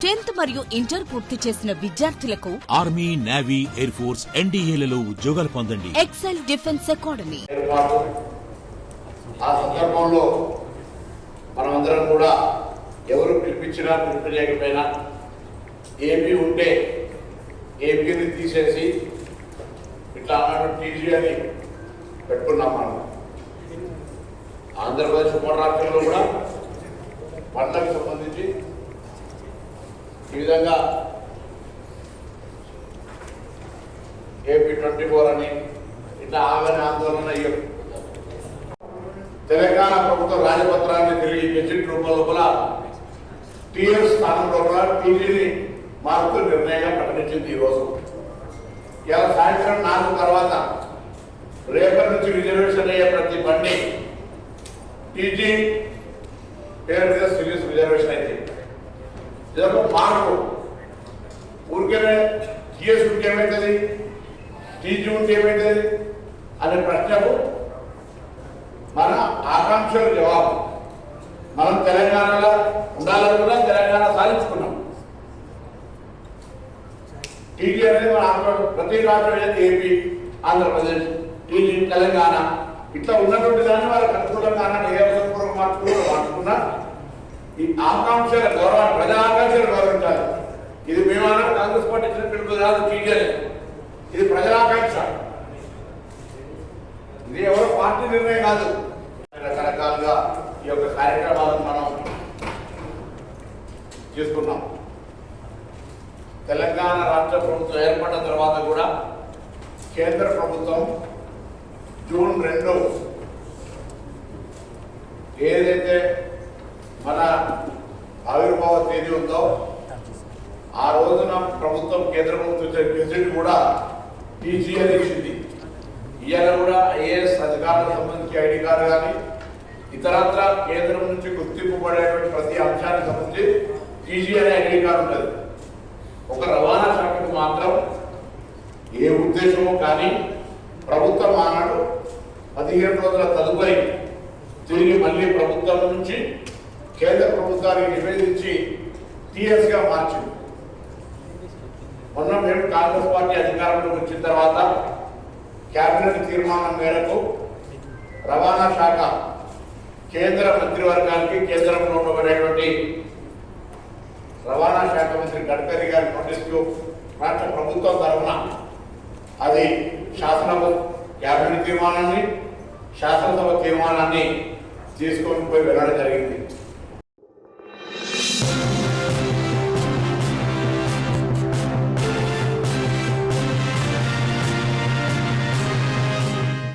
Tenth మరియు inter పూర్తి చేసిన విద్యార్థులకు ఆర్మీ నేవీ ఎయిర్ ఫోర్స్ ఎన్డీఏలలో ఉద్యోగాలు పొందండి. Excel defence academy. ఏర్పాటు ఆ సందర్భంలో మనమందరం కూడా ఎవరు పిలిపించినా పిలిపించకపోయినా ఏపీ ఉంటే ఏపీని తీసేసి ఇట్లా అన్నాడు టీజీ అని పెట్టుకున్నాం మనం. ఆంధ్రప్రదేశ్ ఉప రాష్ట్రంలో కూడా పంటకు సంబంధించి ఈ విధంగా ఏపీ ట్వంటీ ఫోర్ అని ఇట్లా ఆగని ఆందోళన ఇయ్యం. తెలంగాణ ప్రభుత్వ రాజపత్రాన్ని తిరిగి గెజిట్ రూపంలో కూడా టీఎస్ స్థానం లోపల టీజీని మారుతూ నిర్ణయంగా ప్రకటించింది ఈరోజు. ఇలా సాయంత్రం నాలుగు తర్వాత రేపటి నుంచి రిజర్వేషన్ అయ్యే ప్రతి బండి టీజీ ఇదొక మార్పు ఊరికేనే టీఎస్ ఉంటే ఏమవుతుంది టీజీ ఉంటే ఏమవుతుంది అనే ప్రశ్నకు మన ఆకాంక్షల జవాబు మనం తెలంగాణలో ఉండాలని కూడా తెలంగాణ సాధించుకున్నాం టీజీ అనేది మన ఆంధ్ర ప్రతి రాష్ట్రం ఏపీ ఆంధ్రప్రదేశ్ టీజీ తెలంగాణ ఇట్లా ఉన్నటువంటి దాన్ని వాళ్ళకి అనుకూలంగా అన్నట్టు ఏ అవసరపూర్వక మార్పులు మార్చుకున్నా ఈ ఆకాంక్షల గౌరవాన్ని ప్రజా ఆకాంక్షలు గౌరవించాలి. ఇది మేమన్నా కాంగ్రెస్ పార్టీ పిలుపు కాదు టీజీ ఇది ప్రజాకాంక్ష ఇది ఎవరో పార్టీ నిర్ణయం కాదు. రకరకాలుగా ఈ యొక్క కార్యక్రమాలను మనం చేసుకున్నాం. తెలంగాణ రాష్ట్ర ప్రభుత్వం ఏర్పడిన తర్వాత కూడా కేంద్ర ప్రభుత్వం జూన్ రెండు ఏదైతే మన ఆవిర్భావ తేదీ ఉందో ఆ రోజున ప్రభుత్వం కేంద్ర ప్రభుత్వం గెజెట్ కూడా టీజీఎల్ ఇచ్చింది. ఇవాళ కూడా ఐఏఎస్ అధికారులకు సంబంధించి ఐడి కార్డు కానీ ఇతరత్ర కేంద్రం నుంచి గుర్తింపు పడేటువంటి ప్రతి అంశానికి సంబంధించి టీజీఎల్ అనే ఐడి కార్డు ఉంటుంది ఒక రవాణా శాఖకు మాత్రం ఏ ఉద్దేశమో కానీ ప్రభుత్వం ఆనాడు పదిహేను రోజుల తదుపరి తిరిగి మళ్ళీ ప్రభుత్వం నుంచి కేంద్ర ప్రభుత్వానికి నివేదించి టీఎస్గా మార్చింది. మొన్న మేము కాంగ్రెస్ పార్టీ అధికారంలోకి వచ్చిన తర్వాత కేబినెట్ తీర్మానం మేరకు రవాణా శాఖ కేంద్ర మంత్రివర్గానికి కేంద్రంలో ఉండబడేటువంటి రవాణా శాఖ మంత్రి గడ్కరీ గారి నోటీసులు రాష్ట్ర ప్రభుత్వం తరఫున అది శాసనసభ కేబినెట్ తీర్మానాన్ని శాసనసభ తీర్మానాన్ని తీసుకొని పోయి వెళ్ళడం జరిగింది.